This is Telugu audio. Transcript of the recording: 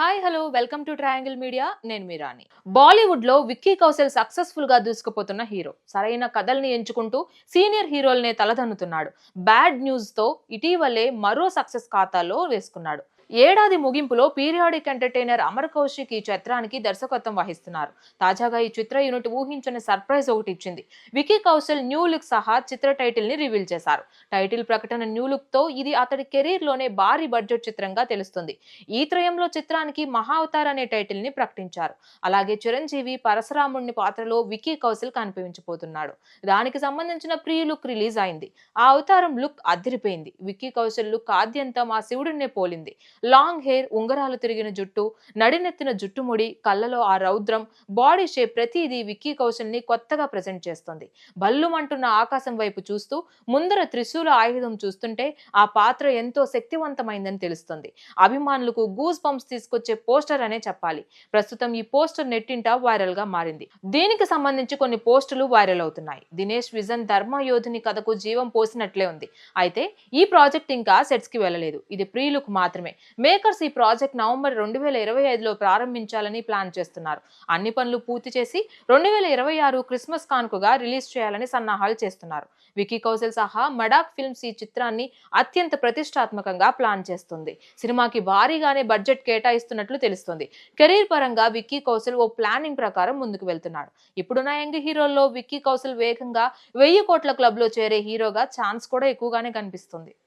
Hi hello welcome to triangle media నేను మీరాని బాలీవుడ్లో విక్కీ కౌశల్ సక్సెస్ఫుల్గా దూసుకుపోతున్న హీరో సరైన కథల్ని ఎంచుకుంటూ సీనియర్ హీరోలనే తలదన్నుతున్నాడు. బ్యాడ్ న్యూస్తో ఇటీవలే మరో సక్సెస్ ఖాతాలో వేసుకున్నాడు. ఏడాది ముగింపులో పీరియాడిక్ ఎంటర్టైనర్ అమర్ కౌశిక్ ఈ చిత్రానికి దర్శకత్వం వహిస్తున్నారు. తాజాగా ఈ చిత్ర యూనిట్ ఊహించని సర్ప్రైజ్ ఒకటి ఇచ్చింది. వికీ కౌశల్ న్యూ లుక్ సహా చిత్ర టైటిల్ని రివీల్ చేశారు. టైటిల్ ప్రకటన న్యూ లుక్తో ఇది అతడి కెరీర్లోనే భారీ బడ్జెట్ చిత్రంగా తెలుస్తుంది. ఈ త్రయంలో చిత్రాన్ని చిత్రానికి మహావతార్ అనే టైటిల్ని ప్రకటించారు. అలాగే చిరంజీవి పరశురాముడిని పాత్రలో వికీ కౌశల్ కనిపించబోతున్నాడు. దానికి సంబంధించిన ప్రీ లుక్ రిలీజ్ అయింది. ఆ అవతారం లుక్ అదిరిపోయింది. విక్కీ కౌశల్ లుక్ ఆద్యంతం ఆ శివుడినే పోలింది. లాంగ్ హెయిర్ ఉంగరాలు తిరిగిన జుట్టు నడినెత్తిన జుట్టుముడి కళ్ళలో ఆ రౌద్రం బాడీ షేప్ ప్రతిదీ విక్కీ కౌశల్ని కొత్తగా ప్రజెంట్ చేస్తుంది. బల్లుమంటున్న ఆకాశం వైపు చూస్తూ ముందర త్రిశూల ఆయుధం చూస్తుంటే ఆ పాత్ర ఎంతో శక్తివంతమైందని తెలుస్తుంది. అభిమానులకు గూస్ బంప్స్ తీసుకొచ్చే పోస్టర్ అనే చెప్పాలి. ప్రస్తుతం ఈ పోస్టర్ నెట్టింట వైరల్గా మారింది. దీనికి సంబంధించి కొన్ని పోస్టులు వైరల్ అవుతున్నాయి. దినేష్ విజన్ ధర్మ యోధుని కథకు జీవం పోసినట్లే ఉంది. అయితే ఈ ప్రాజెక్ట్ ఇంకా సెట్స్కి వెళ్ళలేదు. ఇది ప్రీ లుక్ మాత్రమే. మేకర్స్ ఈ ప్రాజెక్ట్ నవంబర్ రెండు వేల ఇరవై ఐదులో ప్రారంభించాలని ప్లాన్ చేస్తున్నారు. అన్ని పనులు పూర్తి చేసి రెండు వేల ఇరవై ఆరు క్రిస్మస్ కానుకగా రిలీజ్ చేయాలని సన్నాహాలు చేస్తున్నారు. వికీ కౌశల్ సహా మడాక్ ఫిల్మ్స్ ఈ చిత్రాన్ని అత్యంత ప్రతిష్టాత్మకంగా ప్లాన్ చేస్తుంది. సినిమాకి భారీగానే బడ్జెట్ కేటాయి కేటాయిస్తున్నట్లు తెలుస్తుంది. కెరీర్ పరంగా విక్కీ కౌశల్ ఓ ప్లానింగ్ ప్రకారం ముందుకు వెళ్తున్నాడు. ఇప్పుడున్న యంగ్ హీరోల్లో విక్కీ కౌశల్ వేగంగా వెయ్యి కోట్ల క్లబ్లో చేరే హీరోగా ఛాన్స్ కూడా ఎక్కువగానే కనిపిస్తుంది.